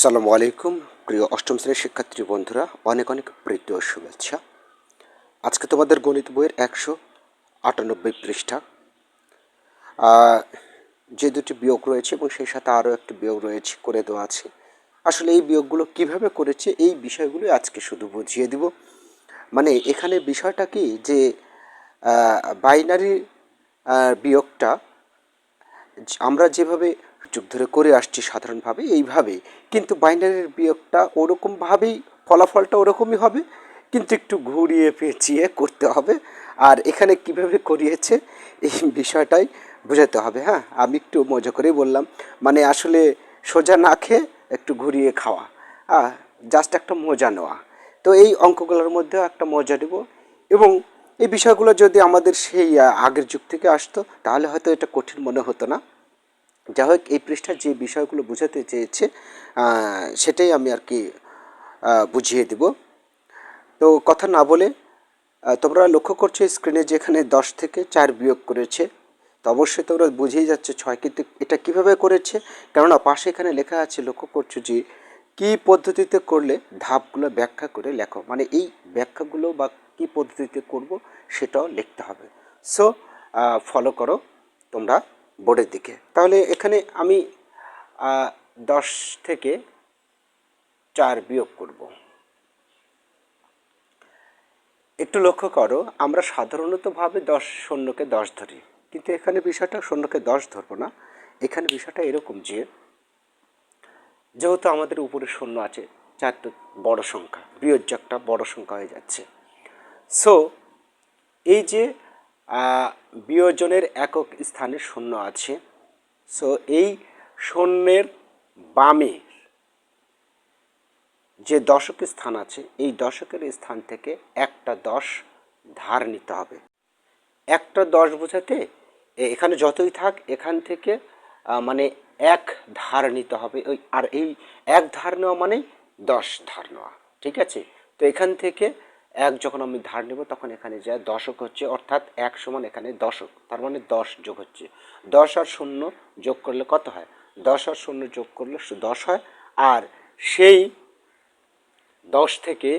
সালামু আলাইকুম, প্রিয় অষ্টম শ্রেণির শিক্ষার্থী বন্ধুরা, অনেক অনেক প্রীতি ও শুভেচ্ছা। আজকে তোমাদের গণিত বইয়ের একশো আটানব্বই পৃষ্ঠা। যে দুটি বিয়োগ রয়েছে এবং সেই সাথে আরও একটি বিয়োগ রয়েছে, করে দেওয়া আছে। আসলে এই বিয়োগগুলো কীভাবে করেছে, এই বিষয়গুলো আজকে শুধু বুঝিয়ে দিব। মানে এখানে বিষয়টা কি যে বাইনারি বিয়োগটা, আমরা যেভাবে যুগ ধরে করে আসছি সাধারণভাবে এইভাবেই কিন্তু বাইনারির বিয়োগটা ওরকমভাবেই, ফলাফলটা ওরকমই হবে। কিন্তু একটু ঘুরিয়ে পেঁচিয়ে করতে হবে। আর এখানে কীভাবে করিয়েছে, এই বিষয়টাই বোঝাতে হবে হ্যাঁ? আমি একটু মজা করেই বললাম। মানে আসলে সোজা না খেয়ে একটু ঘুরিয়ে খাওয়া। হ্যাঁ জাস্ট একটা মজা নেওয়া। তো এই অঙ্কগুলোর মধ্যেও একটা মজা নেব। এবং এই বিষয়গুলো যদি আমাদের সেই আগের যুগ থেকে আসতো, তাহলে হয়তো এটা কঠিন মনে হতো না। যাই হোক এই পৃষ্ঠার যে বিষয়গুলো বোঝাতে চেয়েছে সেটাই আমি আর কি বুঝিয়ে দেব। তো কথা না বলে তোমরা লক্ষ্য করছ স্ক্রিনে যেখানে দশ থেকে চার বিয়োগ করেছে, তো অবশ্যই তোমরা বুঝেই যাচ্ছে ছয় কিন্তু এটা কীভাবে করেছে, কেননা পাশে এখানে লেখা আছে, লক্ষ্য করছ যে কী পদ্ধতিতে করলে ধাপগুলো ব্যাখ্যা করে লেখো। মানে এই ব্যাখ্যাগুলো বা কী পদ্ধতিতে করব সেটাও লিখতে হবে। সো ফলো করো, তোমরা বোর্ডের দিকে। তাহলে এখানে আমি দশ থেকে চার বিয়োগ করব। একটু লক্ষ্য করো, আমরা সাধারণতভাবে দশ শূন্যকে দশ ধরি। কিন্তু এখানে বিষয়টা শূন্যকে দশ ধরবো না। এখানে বিষয়টা এরকম যে, যেহেতু আমাদের উপরে শূন্য আছে, চারটে বড় সংখ্যা বৃহজ্জাকটা বড় সংখ্যা হয়ে যাচ্ছে। সো এই যে বিয়োজনের একক স্থানে শূন্য আছে। সো এই শূন্যের বামে যে দশকের স্থান আছে, এই দশকের স্থান থেকে একটা দশ ধার নিতে হবে। একটা দশ বোঝাতে এখানে যতই থাক, এখান থেকে মানে এক ধার নিতে হবে। ওই, আর এই এক ধার নেওয়া মানে দশ ধার নেওয়া, ঠিক আছে? তো এখান থেকে এক যখন আমি ধার নেব, তখন এখানে যা দশক হচ্ছে, অর্থাৎ এক সমান এখানে দশক। তার মানে দশ যোগ হচ্ছে। দশ আর শূন্য যোগ করলে কত হয়? দশ আর শূন্য যোগ করলে দশ হয়। আর সেই দশ থেকে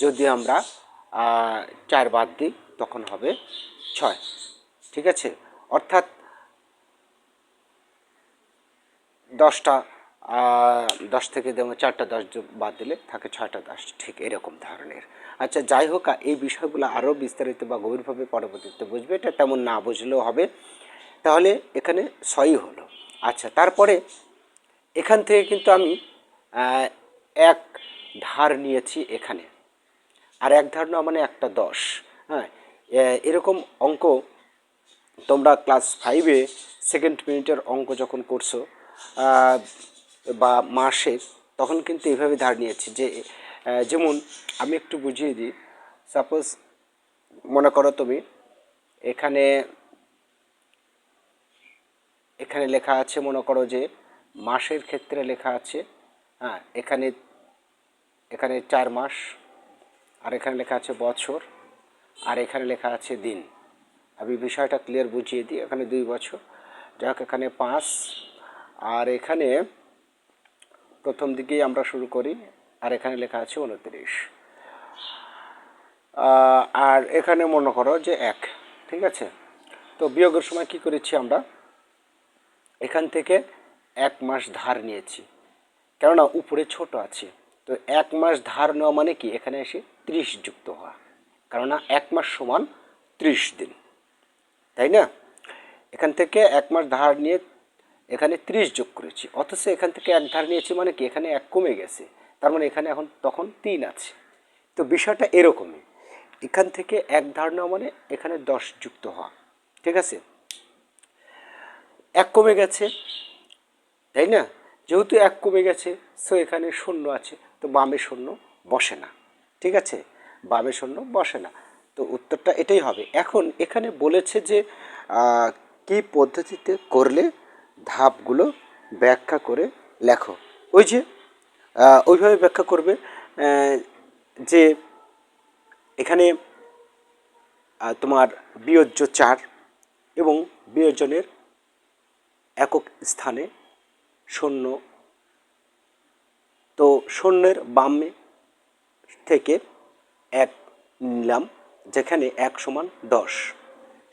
যদি আমরা চার বাদ দিই, তখন হবে ছয়। ঠিক আছে? অর্থাৎ দশটা দশ থেকে যেমন চারটা দশ বাদ দিলে থাকে ছয়টা দশ, ঠিক এরকম ধরনের। আচ্ছা যাই হোক এই বিষয়গুলো আরও বিস্তারিত বা গভীরভাবে পরবর্তীতে বুঝবে, এটা তেমন না বুঝলেও হবে। তাহলে এখানে ছয়ই হলো। আচ্ছা তারপরে এখান থেকে কিন্তু আমি এক ধার নিয়েছি এখানে। আর এক ধার নেওয়া মানে একটা দশ হ্যাঁ? এরকম অঙ্ক তোমরা ক্লাস ফাইভে সেকেন্ড মিনিটের অঙ্ক যখন করছ বা মাসের, তখন কিন্তু এইভাবে ধার নিয়েছি যে যেমন আমি একটু বুঝিয়ে দিই। সাপোজ মনে করো তুমি, এখানে এখানে লেখা আছে, মনে করো যে, মাসের ক্ষেত্রে লেখা আছে হ্যাঁ এখানে এখানে চার মাস, আর এখানে লেখা আছে বছর, আর এখানে লেখা আছে দিন। আমি বিষয়টা ক্লিয়ার বুঝিয়ে দিই, এখানে দুই বছর। যাক, এখানে পাঁচ, আর এখানে প্রথম দিকেই আমরা শুরু করি, আর এখানে লেখা আছে উনত্রিশ। আর এখানে মনে করো যে এক, ঠিক আছে? তো বিয়োগের সময় কি করেছি আমরা? এখান থেকে এক মাস ধার নিয়েছি। কেননা উপরে ছোট আছে। তো এক মাস ধার নেওয়া মানে কি? এখানে এসে ত্রিশ যুক্ত হওয়া। কেননা এক মাস সমান ত্রিশ দিন। তাই না? এখান থেকে এক মাস ধার নিয়ে এখানে ত্রিশ যোগ করেছি। অথচ এখান থেকে এক ধার নিয়েছি মানে কি? এখানে এক কমে গেছে। তার মানে এখানে এখন তখন তিন আছে। তো বিষয়টা এরকমই। এখান থেকে এক ধার নেওয়া মানে এখানে দশ যুক্ত হওয়া। ঠিক আছে? এক কমে গেছে। তাই না? যেহেতু এক কমে গেছে সো এখানে শূন্য আছে। তো বামে শূন্য বসে না। ঠিক আছে? বামে শূন্য বসে না। তো উত্তরটা এটাই হবে। এখন এখানে বলেছে যে কি পদ্ধতিতে করলে ধাপগুলো ব্যাখ্যা করে লেখো। ওই যে ওইভাবে ব্যাখ্যা করবে যে এখানে তোমার বিয়োজ্য চার এবং বিয়োজনের একক স্থানে শূন্য। তো শূন্যের বামে থেকে এক নিলাম, যেখানে এক সমান দশ।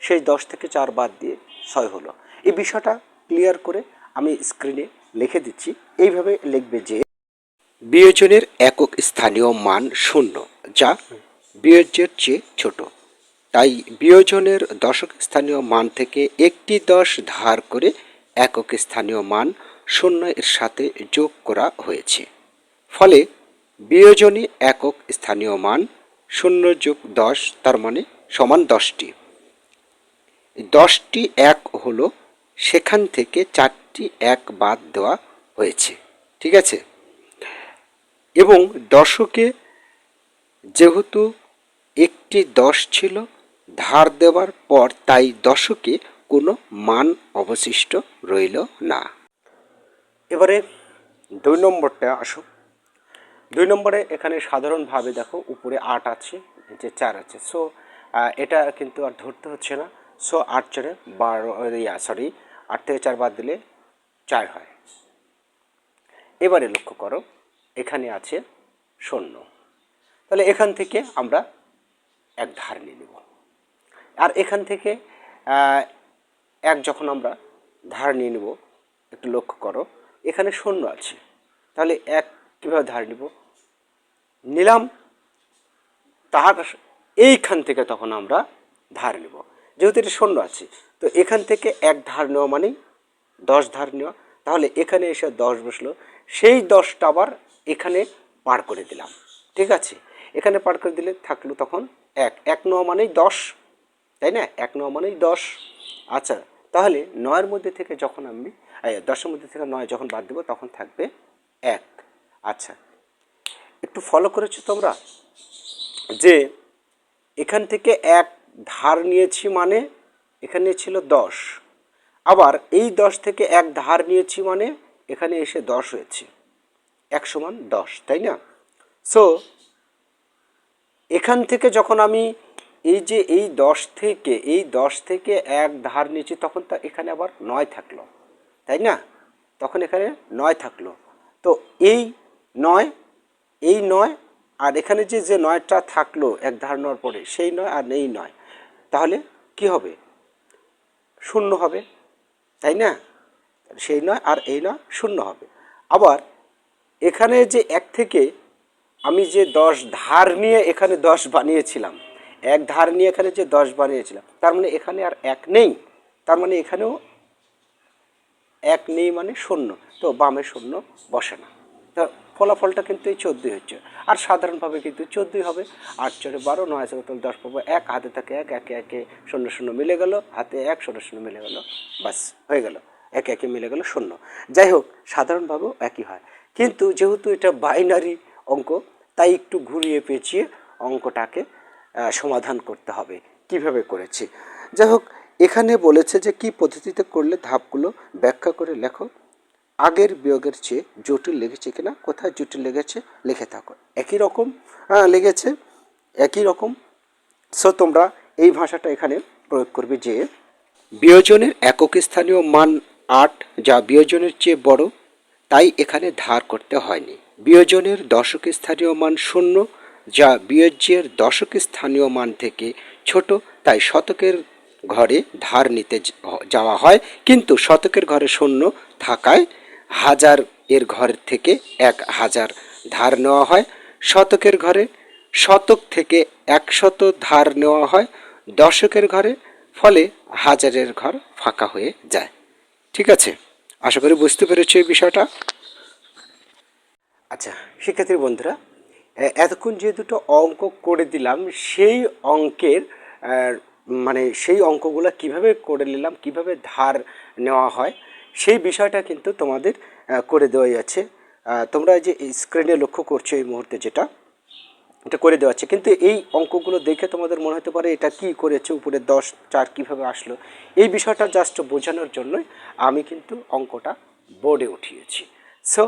সেই দশ থেকে চার বাদ দিয়ে ছয় হলো। এই বিষয়টা ক্লিয়ার করে আমি স্ক্রিনে লিখে দিচ্ছি। এইভাবে লিখবে যে বিয়োজনের একক স্থানীয় মান শূন্য, যা বিয়োজ্যের চেয়ে ছোট। তাই বিয়োজনের দশক স্থানীয় মান থেকে একটি দশ ধার করে একক স্থানীয় মান শূন্য এর সাথে যোগ করা হয়েছে। ফলে বিয়োজনী একক স্থানীয় মান শূন্য যোগ দশ, তার মানে সমান দশটি। দশটি এক হলো সেখান থেকে চারটি এক বাদ দেওয়া হয়েছে। ঠিক আছে? এবং দশকে যেহেতু একটি দশ ছিল, ধার দেওয়ার পর তাই দশকে কোনো মান অবশিষ্ট রইল না। এবারে দুই নম্বরটা আসো দুই নম্বরে এখানে সাধারণভাবে দেখো, উপরে আট আছে, নিচে চার আছে। সো এটা কিন্তু আর ধরতে হচ্ছে না। সো আট চারে বারো সরি আট থেকে চার বাদ দিলে চার হয়। এবারে লক্ষ্য করো, এখানে আছে শূন্য। তাহলে এখান থেকে আমরা এক ধার নিয়ে নেব। আর এখান থেকে এক যখন আমরা ধার নিয়ে নেব, একটু লক্ষ্য করো, এখানে শূন্য আছে। তাহলে এক কীভাবে ধার নিব? নিলাম তার এইখান থেকে তখন আমরা ধার নেব। যেহেতু এটা শূন্য আছে তো এখান থেকে এক ধার নেওয়া মানেই দশ ধার নেওয়া। তাহলে এখানে এসে দশ বসল। সেই দশটা আবার এখানে পার করে দিলাম। ঠিক আছে? এখানে পার করে দিলে থাকল তখন এক। এক নেওয়া মানেই দশ। তাই না? এক নেওয়া মানেই দশ। আচ্ছা তাহলে নয়ের মধ্যে থেকে যখন আমি দশের মধ্যে থেকে নয় যখন বাদ দেবো, তখন থাকবে এক। আচ্ছা একটু ফলো করেছ তোমরা? যে এখান থেকে এক ধার নিয়েছি মানে এখানে ছিল দশ। আবার এই দশ থেকে এক ধার নিয়েছি মানে এখানে এসে দশ হয়েছে। এক সমান দশ, তাই না? সো এখান থেকে যখন আমি এই যে এই দশ থেকে, এই দশ থেকে এক ধার নিয়েছি, তখন তা এখানে আবার নয় থাকল, তাই না? তখন এখানে নয় থাকল। তো এই নয় এই নয়, আর এখানে যে যে নয়টা থাকল এক ধার নেওয়ার পরে, সেই নয় আর এই নয়। তাহলে কি হবে? শূন্য হবে, তাই না? সেই নয় আর এই নয় শূন্য হবে। আবার এখানে যে এক থেকে আমি যে দশ ধার নিয়ে এখানে দশ বানিয়েছিলাম, এক ধার নিয়ে এখানে যে দশ বানিয়েছিলাম, তার মানে এখানে আর এক নেই। তার মানে এখানেও এক নেই মানে শূন্য। তো বামে শূন্য বসে না। তো ফলাফলটা কিন্তু এই চোদ্দোই হচ্ছে। আর সাধারণভাবে কিন্তু চোদ্দোই হবে। আট চরে বারো, নয় চরে তাহলে দশ পাবো এক, হাতে থাকে এক, একে একে শূন্য শূন্য মিলে গেল। হাতে এক, শূন্য শূন্য মিলে গেল। বাস, হয়ে গেল। একে একে মিলে গেল শূন্য। যাই হোক, সাধারণভাবেও একই হয়। কিন্তু যেহেতু এটা বাইনারি অঙ্ক, তাই একটু ঘুরিয়ে পেঁচিয়ে অঙ্কটাকে সমাধান করতে হবে। কীভাবে করেছি? যাই হোক, এখানে বলেছে যে কি পদ্ধতিতে করলে ধাপগুলো ব্যাখ্যা করে লেখো। আগের বিয়োগের চেয়ে জটিল লেগেছে কিনা, কোথায় জটিল লেগেছে, লিখে থাকো। একই রকম হ্যাঁ লেগেছে, একই রকম। সো তোমরা এই ভাষাটা এখানে প্রয়োগ করবে যে, বিয়োজনের একক স্থানীয় মান আট, যা বিয়োজনের চেয়ে বড়, তাই এখানে ধার করতে হয়নি। বিয়োজনের দশক স্থানীয় মান শূন্য, যা বিয়োজ্যের দশক স্থানীয় মান থেকে ছোট, তাই শতকের ঘরে ধার নিতে যাওয়া হয়। কিন্তু শতকের ঘরে শূন্য থাকায় হাজার এর ঘর থেকে এক হাজার ধার নেওয়া হয়। শতকের ঘরে শতক থেকে একশত ধার নেওয়া হয়। দশকের ঘরে ফলে হাজারের ঘর ফাঁকা হয়ে যায়। ঠিক আছে? আশা করি বুঝতে পেরেছ এই বিষয়টা। আচ্ছা শিক্ষার্থী বন্ধুরা এতক্ষণ যে দুটো অঙ্ক করে দিলাম, সেই অঙ্কের মানে সেই অঙ্কগুলো কীভাবে করে নিলাম, কীভাবে ধার নেওয়া হয় সেই বিষয়টা কিন্তু তোমাদের করে দেওয়াই আছে। তোমরা যে স্ক্রিনে লক্ষ্য করছ এই মুহূর্তে যেটা, এটা করে দেওয়া আছে। কিন্তু এই অঙ্কগুলো দেখে তোমাদের মনে হতে পারে এটা কি করেছে উপরে দশ চার কীভাবে আসলো। এই বিষয়টা জাস্ট বোঝানোর জন্যই আমি কিন্তু অঙ্কটা বোর্ডে উঠিয়েছি। সো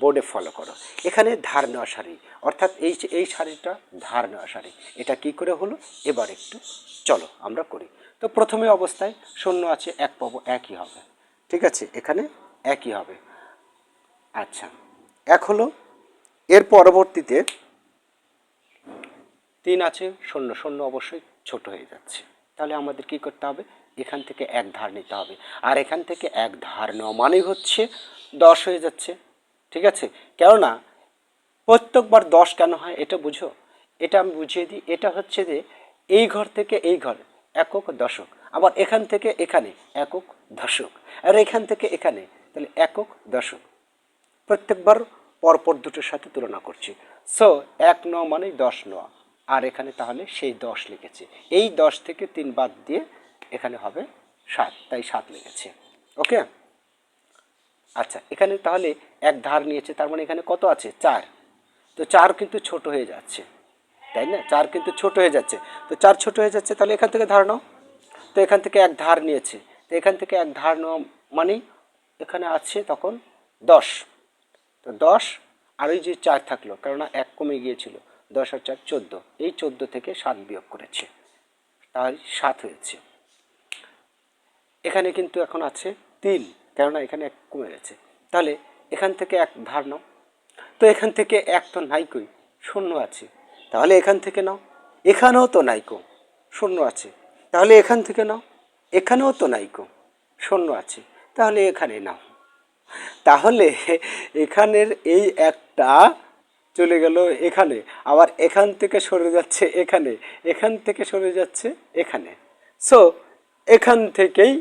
বোর্ডে ফলো করো। এখানে ধার নেওয়া শাড়ি অর্থাৎ এই এই শাড়িটা ধার নেওয়া শাড়ি এটা কি করে হলো? এবার একটু চলো আমরা করি। তো প্রথমে অবস্থায় শূন্য আছে, এক পাবো, একই হবে। ঠিক আছে? এখানে একই হবে। আচ্ছা। এক হলো, এর পরবর্তীতে তিন আছে, শূন্য। শূন্য অবশ্যই ছোট হয়ে যাচ্ছে। তাহলে আমাদের কি করতে হবে? এখান থেকে এক ধার নিতে হবে। আর এখান থেকে এক ধার নেওয়া মানেই হচ্ছে দশ হয়ে যাচ্ছে। ঠিক আছে? কেননা, প্রত্যেকবার দশ কেন হয় এটা বুঝো? এটা আমি বুঝিয়ে দিই। এটা হচ্ছে যে, এই ঘর থেকে এই ঘর, একক, দশক। আবার এখান থেকে এখানে, একক দশক আর এখান থেকে এখানে, তাহলে একক দশক প্রত্যেকবার পরপর দুটোর সাথে তুলনা করছি। সো এক ন মানে দশ ন আর এখানে তাহলে সেই দশ লিখেছে। এই দশ থেকে তিন বাদ দিয়ে এখানে হবে সাত। তাই সাত লিখেছে। ওকে আচ্ছা এখানে তাহলে এক ধার নিয়েছে, তার মানে এখানে কত আছে? চার। তো চার কিন্তু ছোট হয়ে যাচ্ছে। তাই না? চার কিন্তু ছোট হয়ে যাচ্ছে। তো চার ছোট হয়ে যাচ্ছে, তাহলে এখান থেকে ধার নাও। তো এখান থেকে এক ধার নিয়েছে। তো এখান থেকে এক ধার নেওয়া মানেই এখানে আছে তখন দশ। তো দশ আর ওই যে চার থাকল, কেননা এক কমে গিয়েছিল। দশ আর চার চোদ্দ। এই চোদ্দ থেকে সাত বিয়োগ করেছে। তাই সাত হয়েছে। এখানে কিন্তু এখন আছে তিন, কেননা এখানে এক কমে গেছে। তাহলে এখান থেকে এক ধার নাও। তো এখান থেকে এক তো নাই কই শূন্য আছে। তাহলে এখান থেকে নাও। এখানেও তো নাইকো, শূন্য আছে। তাহলে এখান থেকে নাও। এখানেও তো নাইকো শূন্য আছে, তাহলে এখানে নাও। তাহলে এখানের এই একটা চলে গেল এখানে, আবার এখান থেকে সরে যাচ্ছে এখানে, এখান থেকে সরে যাচ্ছে এখানে। সো এখান থেকেই,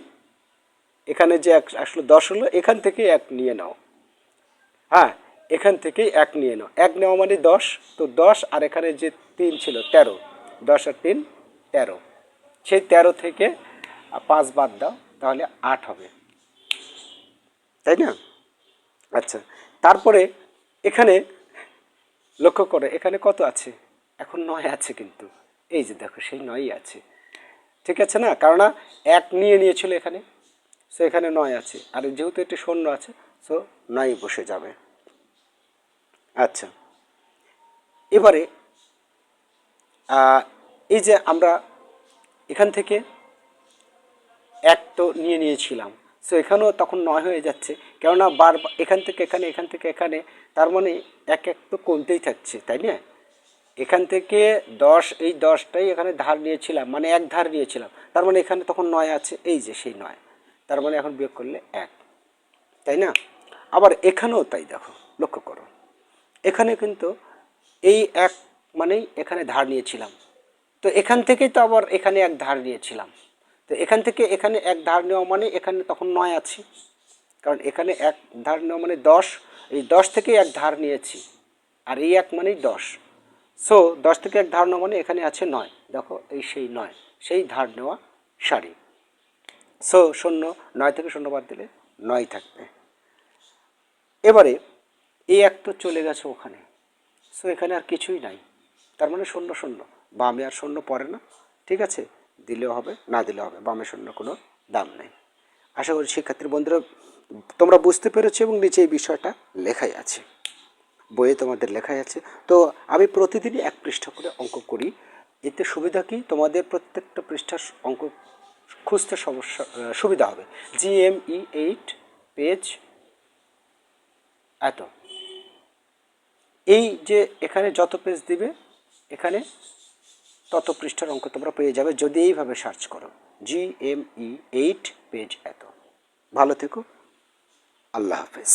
এখানে যে এক আসলে দশ হলো, এখান থেকেই এক নিয়ে নাও। হ্যাঁ এখান থেকেই এক নিয়ে নাও। এক নেওয়া মানে দশ, তো দশ আর এখানে যে তিন ছিল তেরো, দশ আর তিন তেরো। সেই তেরো থেকে পাঁচ বাদ দাও, তাহলে আট হবে। তাই না? আচ্ছা তারপরে এখানে লক্ষ্য করে, এখানে কত আছে? এখন নয় আছে কিন্তু। এই যে দেখো, সেই নয়ই আছে। ঠিক আছে না? কারণ এক নিয়ে নিয়েছিল এখানে, সো এখানে নয় আছে। আর যেহেতু একটি শূন্য আছে, সো নয় বসে যাবে। আচ্ছা এবারে এই যে আমরা এখান থেকে এক তো নিয়ে নিয়েছিলাম। সো এখানেও তখন নয় হয়ে যাচ্ছে। কেননা বার, এখান থেকে এখানে, এখান থেকে এখানে, তার মানে এক এক তো কমতেই থাকছে, তাই না? এখান থেকে দশ, এই দশটাই এখানে ধার নিয়েছিলাম মানে এক ধার নিয়েছিলাম। তার মানে এখানে তখন নয় আছে, এই যে সেই নয়। তার মানে এখন বিয়োগ করলে এক। তাই না? আবার এখানেও তাই দেখো, লক্ষ্য করো। এখানে কিন্তু এই এক মানেই এখানে ধার নিয়েছিলাম। তো এখান থেকেই তো আবার এখানে এক ধার নিয়েছিলাম। তো এখান থেকে এখানে এক ধার নেওয়া মানে এখানে তখন নয় আছি। কারণ এখানে এক ধার নেওয়া মানে দশ, এই দশ থেকে এক ধার নিয়েছি। আর এই এক মানেই দশ। সো দশ থেকে এক ধার নেওয়া মানে এখানে আছে নয়। দেখো, এই সেই নয়। সেই ধার নেওয়া সারি। সো শূন্য, নয় থেকে শূন্য বাদ দিলে নয় থাকবে। এবারে, এই এক তো চলে গেছে ওখানে। সো এখানে আর কিছুই নাই। তার মানে শূন্য শূন্য। বামে আর শূন্য পড়ে না। ঠিক আছে? দিলেও হবে, না দিলেও হবে, বামে শূন্য কোনো দাম নেই। আশা করি শিক্ষার্থী বন্ধুরা, তোমরা বুঝতে পেরেছ এবং নিচে এই বিষয়টা লেখাই আছে। বইয়ে তোমাদের লেখাই আছে। তো আমি প্রতিদিনই এক পৃষ্ঠা করে অঙ্ক করি। এতে সুবিধা কি? তোমাদের প্রত্যেকটা পৃষ্ঠার অঙ্ক খুঁজতে সমস্যা সুবিধা হবে। G M E eight page এত। এই যে এখানে যত পেজ দিবে, এখানে তত পৃষ্ঠার অঙ্ক তোমরা পেয়ে যাবে যদি এইভাবে সার্চ করো। G M E eight page এত। ভালো থেকো। আল্লাহ হাফেজ।